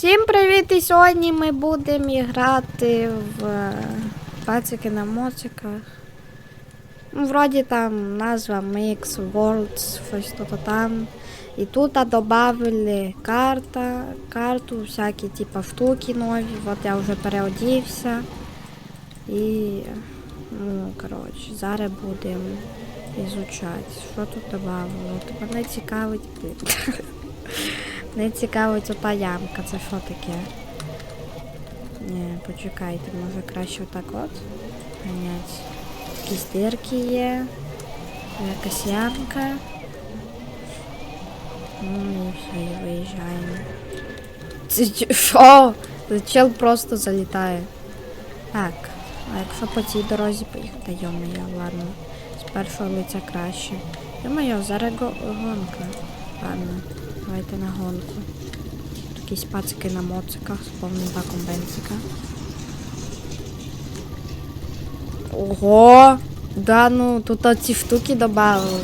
Всім привіт! І сьогодні ми будемо грати в е, пацики на моциках. Ну, вроді там назва Mix Worlds, щось то там. І тут додали карта, карту, всякі типа штуки нові. От я вже переодівся. І ну, коротше, зараз будемо ізучати. Що тут додавало? Тебе не цікавить. Не цікавить ота ямка, це що таке? Ні, почекайте, може краще отак от ганять. Якісь дирки є. Якась ямка. Ну все, і виїжджаємо. Це що? Чел просто залітає. Так, а якщо по цій дорозі поїхати, йо-моє, ладно. З першого лиця краще. Йо-моє, зараз го- гонка. Ладно, давайте на гонку. Тут якісь пацики на моциках з повним баком бензика. Ого! Да, ну тут оці штуки добавили.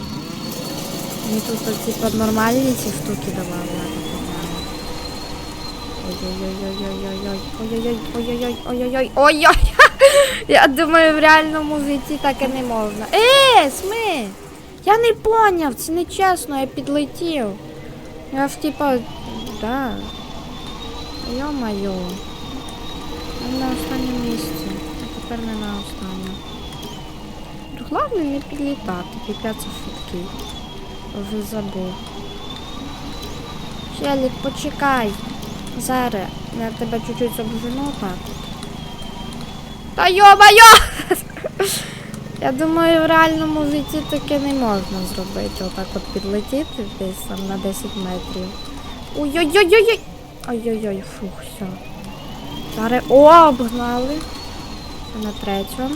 Мені тут оці нормальні ці штуки добавили. Ой-ой-ой-ой-ой-ой-ой. Я ж типа. Да. Йо-моє. Я на останньому місці. А тепер не на останньому. Головне не підлітати, піпець швидкий. Вже забув. Челік, почекай. Зараз я тебе чуть-чуть обжену так. Та йо-моє! Я думаю, в реальному житті таке не можна зробити. Отак от підлетіти десь там на 10 метрів. Ой-ой-ой-ой-ой! Ой-ой-ой, фух, все. Зараз. О, обгнали. На третьому.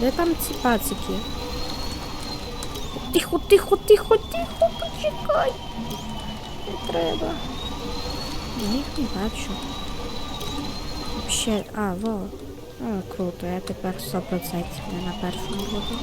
Де там ці пацики? Тихо, тихо, тихо, тихо, почекай. Не треба. Я їх не бачу. Вообще, а, во. О, круто, я тепер 100% не на першому буду.